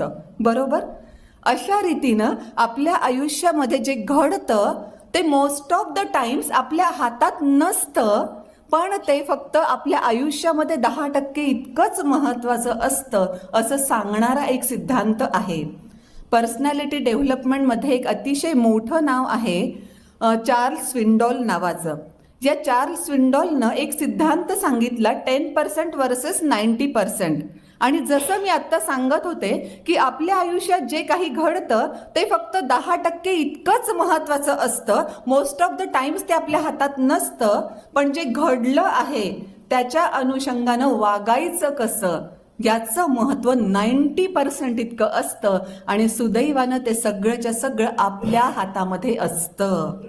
होतं बरोबर? अशा रीतीनं आपल्या आयुष्यामध्ये जे घडतं ते मोस्ट ऑफ द टाइम्स आपल्या हातात नसतं पण ते फक्त आपल्या आयुष्यामध्ये दहा टक्के इतकंच महत्वाचं असतं असं सांगणारा एक सिद्धांत आहे. पर्सनॅलिटी डेव्हलपमेंटमध्ये एक अतिशय मोठं नाव आहे चार्ल्स स्विंडॉल नावाचं. या चार्ल्स स्विंडॉलनं एक सिद्धांत सांगितला ten percent versus ninety percent. आणि जसं मी आत्ता सांगत होते की आपल्या आयुष्यात जे काही घडतं ते फक्त दहा टक्के इतकंच महत्वाचं असतं. मोस्ट ऑफ द टाइम्स ते आपल्या हातात नसतं. पण जे घडलं आहे त्याच्या अनुषंगानं वागायचं कसं? याचं महत्त्व नाईन्टी पर्सेंट इतकं असतं. आणि सुदैवानं ते सगळंच्या सगळं आपल्या हातामध्ये असतं.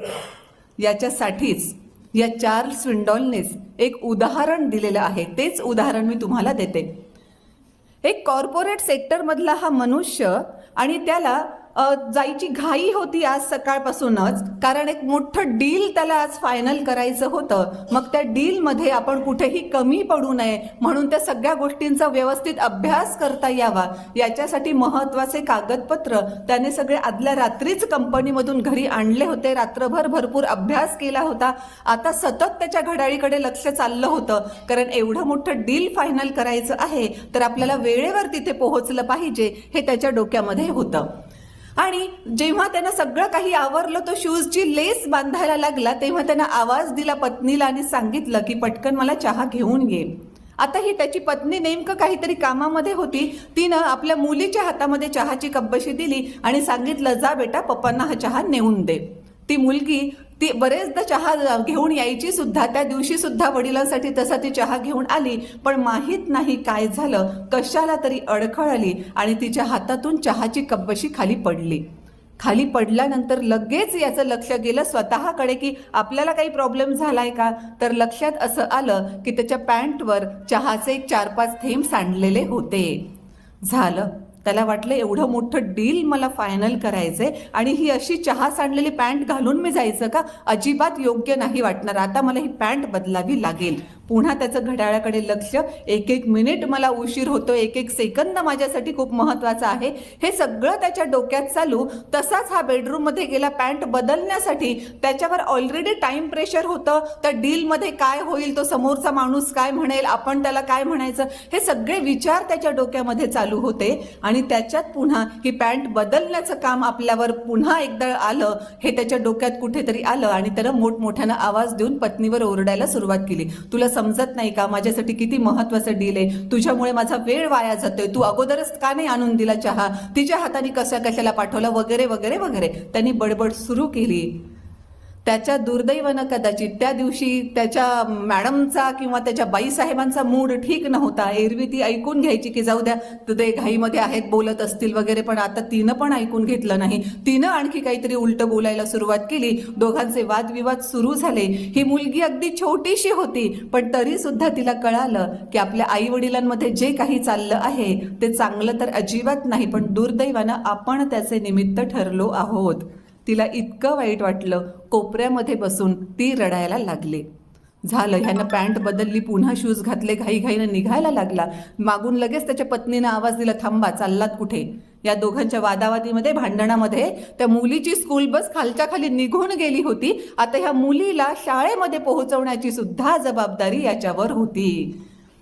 याच्यासाठीच या चार्ल्स विंडॉलनेच एक उदाहरण दिलेलं आहे. तेच उदाहरण मी तुम्हाला देते. एक कॉर्पोरेट सेक्टरमधला हा मनुष्य आणि त्याला जायची घाई होती आज सकाळपासूनच कारण एक मोठं डील त्याला आज फायनल करायचं होतं. मग त्या डीलमध्ये आपण कुठेही कमी पडू नये म्हणून त्या सगळ्या गोष्टींचा व्यवस्थित अभ्यास करता यावा. याच्यासाठी महत्त्वाचे कागदपत्र त्याने सगळे आदल्या रात्रीच कंपनीमधून घरी आणले होते. रात्रभर भरपूर अभ्यास केला होता. आता सतत त्याच्या घड्याळीकडे लक्ष चाललं होतं. कारण एवढं मोठं डील फायनल करायचं आहे तर आपल्याला वेळेवर तिथे पोहोचलं पाहिजे हे त्याच्या डोक्यामध्ये होतं. आणि जेव्हा त्यानं सगळं काही आवरलं तो शूजची लेस बांधायला लागला तेव्हा त्यानं आवाज दिला पत्नीला आणि सांगितलं की पटकन मला चहा घेऊन ये. आता ही त्याची पत्नी नेमकं काहीतरी कामामध्ये होती. तिनं आपल्या मुलीच्या हातामध्ये चहाची कब्बशी दिली आणि सांगितलं जा बेटा पप्पांना हा चहा नेऊन दे. ती मुलगी ती बरेचदा चहा घेऊन यायची सुद्धा त्या दिवशी सुद्धा वडिलांसाठी तसा ती चहा घेऊन आली पण माहीत नाही काय झालं कशाला तरी अडखळ आली आणि तिच्या हातातून चहाची कब्बशी खाली पडली. खाली पडल्यानंतर लगेच याचं लक्ष गेलं स्वतःकडे की आपल्याला काही प्रॉब्लेम झालाय का? तर लक्षात असं आलं की त्याच्या पॅन्टवर चहाचे एक चार पाच थेंब सांडलेले होते. झालं. त्याला वाटलं एवढं मोठं डील मला फायनल करायचंय आणि ही अशी चहा सांडलेली पॅन्ट घालून मी जायचं का? अजिबात योग्य नाही वाटणार. आता मला ही पॅन्ट बदलावी लागेल. पुन्हा त्याचं घड्याळाकडे लक्ष एक एक मिनिट मला उशीर होतो एक एक सेकंद माझ्यासाठी खूप महत्त्वाचं आहे. हे सगळं त्याच्या डोक्यात चालू तसाच हा बेडरूममध्ये गेला पॅन्ट बदलण्यासाठी. त्याच्यावर ऑलरेडी टाइम प्रेशर होतं. त्या डीलमध्ये काय होईल तो समोरचा माणूस काय म्हणेल आपण त्याला काय म्हणायचं हे सगळे विचार त्याच्या डोक्यामध्ये चालू होते. आणि त्याच्यात पुन्हा ही पॅन्ट बदलण्याचं काम आपल्यावर पुन्हा एकदा आलं हे त्याच्या डोक्यात कुठेतरी आलं. आणि त्यानं मोठमोठ्यानं आवाज देऊन पत्नीवर ओरडायला सुरुवात केली. तुला समजत नाही का? माझ्यासाठी किती महत्वाचं डील आहे. तुझ्यामुळे माझा वेळ वाया जातोय. तू अगोदरच का नाही आणून दिला चहा? तिच्या हाताने कशा कशाला पाठवला? वगैरे वगैरे वगैरे. त्यांनी बडबड सुरू केली. त्याच्या दुर्दैवानं कदाचित त्या दिवशी त्याच्या मॅडमचा किंवा त्याच्या बाईसाहेबांचा मूड ठीक नव्हता. एरवी ती ऐकून घ्यायची की जाऊ द्या तर ते घाईमध्ये आहेत बोलत असतील वगैरे पण आता तिनं पण ऐकून घेतलं नाही. तिनं आणखी काहीतरी उलट बोलायला सुरुवात केली. दोघांचे वादविवाद सुरू झाले. ही मुलगी अगदी छोटीशी होती पण तरी सुद्धा तिला कळालं की आपल्या आई वडिलांमध्ये जे काही चाललं आहे ते चांगलं तर अजिबात नाही पण दुर्दैवानं आपण त्याचे निमित्त ठरलो आहोत. तिला इतकं वाईट वाटलं कोपऱ्यामध्ये बसून ती रडायला लागली. झालं ह्यानं पॅन्ट बदलली पुन्हा शूज घातले घाईघाईनं निघायला लागला. मागून लगेच त्याच्या पत्नीनं आवाज दिला थांबा चाललात कुठे? या दोघांच्या वादावादीमध्ये भांडणामध्ये त्या मुलीची स्कूल बस खालच्या खाली निघून गेली होती. आता ह्या मुलीला शाळेमध्ये पोहोचवण्याची सुद्धा जबाबदारी याच्यावर होती.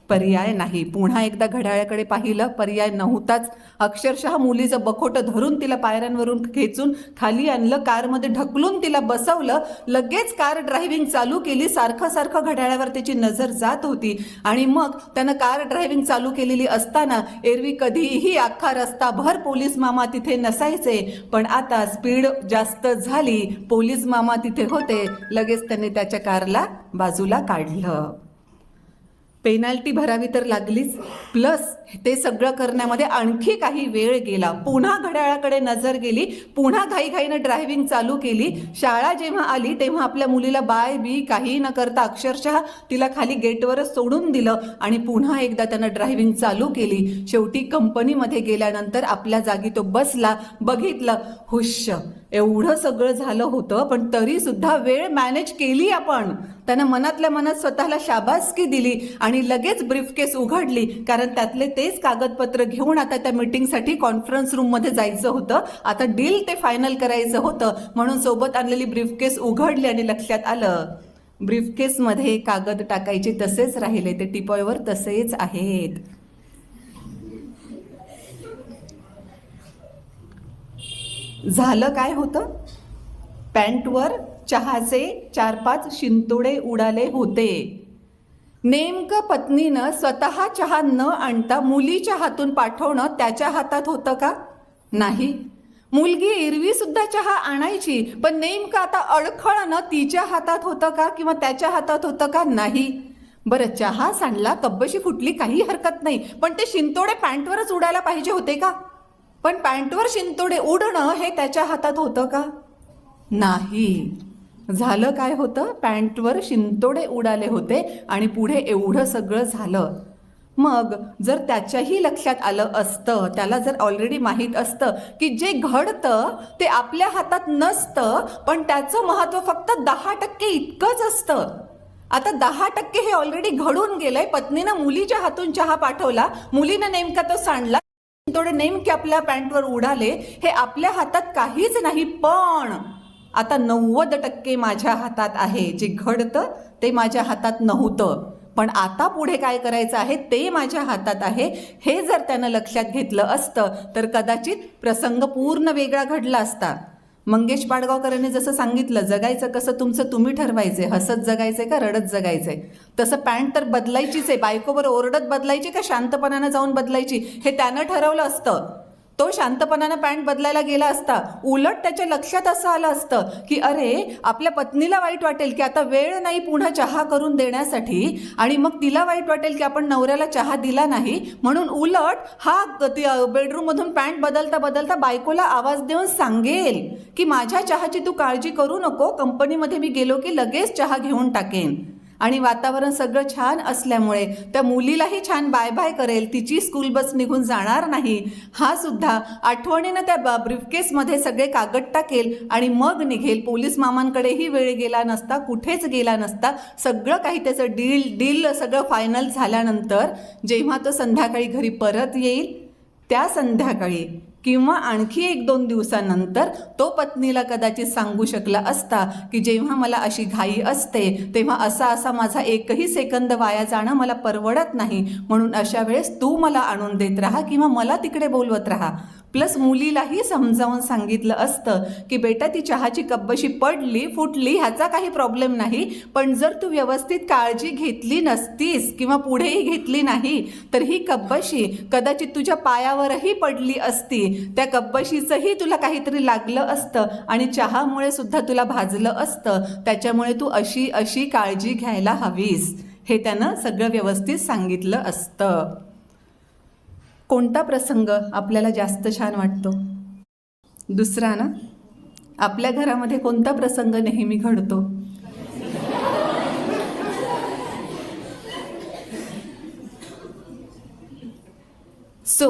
पर्याय नाही. पुन्हा एकदा घड्याळाकडे पाहिलं पर्याय नव्हताच. अक्षरशः मुलीचं बखोटं धरून तिला पायऱ्यांवरून खेचून खाली आणलं कारमध्ये ढकलून तिला बसवलं. लगेच कार ड्रायव्हिंग चालू केली. सारखं सारखं घड्याळावर त्याची नजर जात होती. आणि मग त्यानं कार ड्रायव्हिंग चालू केलेली असताना एरवी कधीही अख्खा रस्ता भर पोलीस मामा तिथे नसायचे. पण आता स्पीड जास्त झाली. पोलीस मामा तिथे होते. लगेच त्यांनी त्याच्या कारला बाजूला काढलं. पेनाल्टी भरावी तर लागलीच. प्लस ते सगळं करण्यामध्ये आणखी काही वेळ गेला. पुन्हा घड्याळाकडे नजर गेली. पुन्हा घाईघाईनं ड्रायव्हिंग चालू केली. शाळा जेव्हा आली तेव्हा आपल्या मुलीला बाय बी काही न करता अक्षरशः तिला खाली गेटवरच सोडून दिलं आणि पुन्हा एकदा त्यानं ड्रायव्हिंग चालू केली. शेवटी कंपनीमध्ये गेल्यानंतर आपल्या जागी तो बसला बघितलं हुश्य एवढं सगळं झालं होतं पण तरी सुद्धा वेळ मॅनेज केली आपण. त्यानं मनातल्या मनात स्वतःला शाबासकी दिली आणि लगेच ब्रीफकेस उघडली. कारण त्यातले तेच कागदपत्र घेऊन आता त्या मीटिंगसाठी कॉन्फरन्स रूममध्ये जायचं होतं. आता डील ते फायनल करायचं होतं. म्हणून सोबत आणलेली ब्रीफकेस उघडली आणि लक्षात आलं. ब्रीफकेसमध्ये कागद टाकायचे तसेच राहिले. ते टिपॉयवर तसेच आहेत. झालं काय होतं? पॅन्टवर चहाचे चार पाच शिंतोडे उडाले होते. नेमकं पत्नीनं स्वतः चहा न आणता मुलीच्या हातून पाठवणं त्याच्या हातात होतं का? नाही. मुलगी एरवी सुद्धा चहा आणायची पण नेमकं आता अडखळणं तिच्या हातात होतं का किंवा त्याच्या हातात होतं का? नाही. बरं चहा सांडला कब्बशी फुटली काही हरकत नाही पण ते शिंतोडे पॅन्टवरच उडायला पाहिजे होते का? पण पॅन्टवर शिंतोडे उडणं हे त्याच्या हातात होतं का? नाही. झालं काय होतं? पॅन्टवर शिंतोडे उडाले होते आणि पुढे एवढं सगळं झालं. मग जर त्याच्याही लक्षात आलं असतं त्याला जर ऑलरेडी माहीत असतं की जे घडतं ते आपल्या हातात नसतं पण त्याचं महत्त्व फक्त दहा टक्के इतकंच असतं. आता दहा टक्के हे ऑलरेडी घडून गेलंय. पत्नीनं मुलीच्या हातून चहा पाठवला. मुलीनं नेमका तो सांडला. थोडे नेमके आपल्या पॅन्टवर उडाले हे आपल्या हातात काहीच नाही पण आता नव्वद टक्के माझ्या हातात आहे. जे घडतं ते माझ्या हातात नव्हतं. पण आता पुढे काय करायचं आहे ते माझ्या हातात आहे. हे जर त्यानं लक्षात घेतलं असतं तर कदाचित प्रसंग पूर्ण वेगळा घडला असता. मंगेश पाडगावकरांनी जसं सांगितलं जगायचं कसं तुमचं तुम्ही ठरवायचे हसत जगायचे का रडत जगायचे? तसं पॅन्ट तर बदलायचीच आहे बायकोवर ओरडत बदलायची का शांतपणानं जाऊन बदलायची? हे त्यानं ठरवलं असतं. तो शांतपणानं पॅन्ट बदलायला गेला असता उलट त्याच्या लक्षात असं आलं असतं की अरे आपल्या पत्नीला वाईट वाटेल की आता वेळ नाही पुन्हा चहा करून देण्यासाठी आणि मग तिला वाईट वाटेल की आपण नवऱ्याला चहा दिला नाही म्हणून उलट हा बेडरूममधून पॅन्ट बदलता बदलता बायकोला आवाज देऊन सांगेल की माझ्या चहाची तू काळजी करू नको कंपनीमध्ये मी गेलो की लगेच चहा घेऊन टाकेन. आणि वातावरण सगळं छान असल्यामुळे त्या मुलीलाही छान बाय बाय करेल. तिची स्कूल बस निघून जाणार नाही. हा सुद्धा आठवणीनं त्या ब्रीफकेसमध्ये सगळे कागद टाकेल आणि मग निघेल. पोलीस मामांकडेही वेळ गेला नसता कुठेच गेला नसता. सगळं काही त्याचं डील डील सगळं फायनल झाल्यानंतर जेव्हा तो संध्याकाळी घरी परत येईल त्या संध्याकाळी किंवा आणखी एक दोन दिवसानंतर तो पत्नीला कदाचित सांगू शकला असता की जेव्हा मला अशी घाई असते तेव्हा असा असा माझा एकही सेकंद वाया जाणं मला परवडत नाही. म्हणून अशा वेळेस तू मला आणून देत राहा किंवा मला तिकडे बोलवत राहा. प्लस मुलीलाही समजावून सांगितलं असतं की बेटा ती चहाची कब्बशी पडली फुटली ह्याचा काही प्रॉब्लेम नाही पण जर तू व्यवस्थित काळजी घेतली नसतीस किंवा पुढेही घेतली नाही तर ही कब्बशी कदाचित तुझ्या पायावरही पडली असती. त्या कब्बशीचंही तुला काहीतरी लागलं असतं आणि चहामुळे सुद्धा तुला भाजलं असतं. त्याच्यामुळे तू अशी अशी काळजी घ्यायला हवीस. हे त्यानं सगळं व्यवस्थित सांगितलं असतं. कोणता प्रसंग आपल्याला जास्त छान वाटतो? दुसरा ना आपल्या घरामध्ये कोणता प्रसंग नेहमी घडतो? सो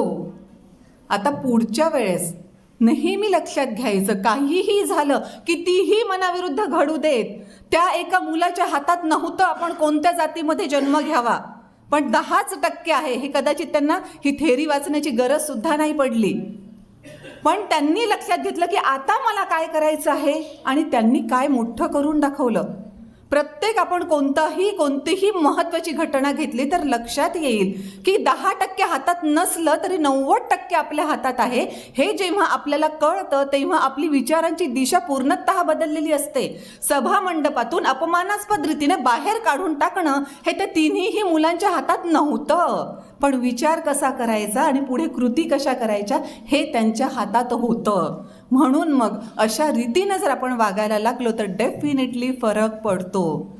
आता पुढच्या वेळेस नेहमी लक्षात घ्यायचं काहीही झालं कितीही मनाविरुद्ध घडू देत. त्या एका मुलाच्या हातात नव्हतं आपण कोणत्या जातीमध्ये जन्म घ्यावा. पण दहाच टक्के आहे. हे कदाचित त्यांना ही थेरी वाचण्याची गरज सुद्धा नाही पडली. पण त्यांनी लक्षात घेतलं की आता मला काय करायचं आहे? आणि त्यांनी काय मोठं करून दाखवलं? प्रत्येक आपण कोणताही कोणतीही महत्वाची घटना घेतली तर लक्षात येईल की दहा टक्के हातात नसलं तरी नव्वद टक्के आपल्या हातात आहे. हे जेव्हा आपल्याला कळतं तेव्हा आपली विचारांची दिशा पूर्णतः बदललेली असते. सभा मंडपातून अपमानास्पद रीतीने बाहेर काढून टाकणं हे त्या तिन्हीही मुलांच्या हातात नव्हतं. पण विचार कसा करायचा आणि पुढे कृती कशा करायच्या हे त्यांच्या हातात होतं. म्हणून मग अशा रीतीनं जर आपण वागायला लागलो तर डेफिनेटली फरक पडतो.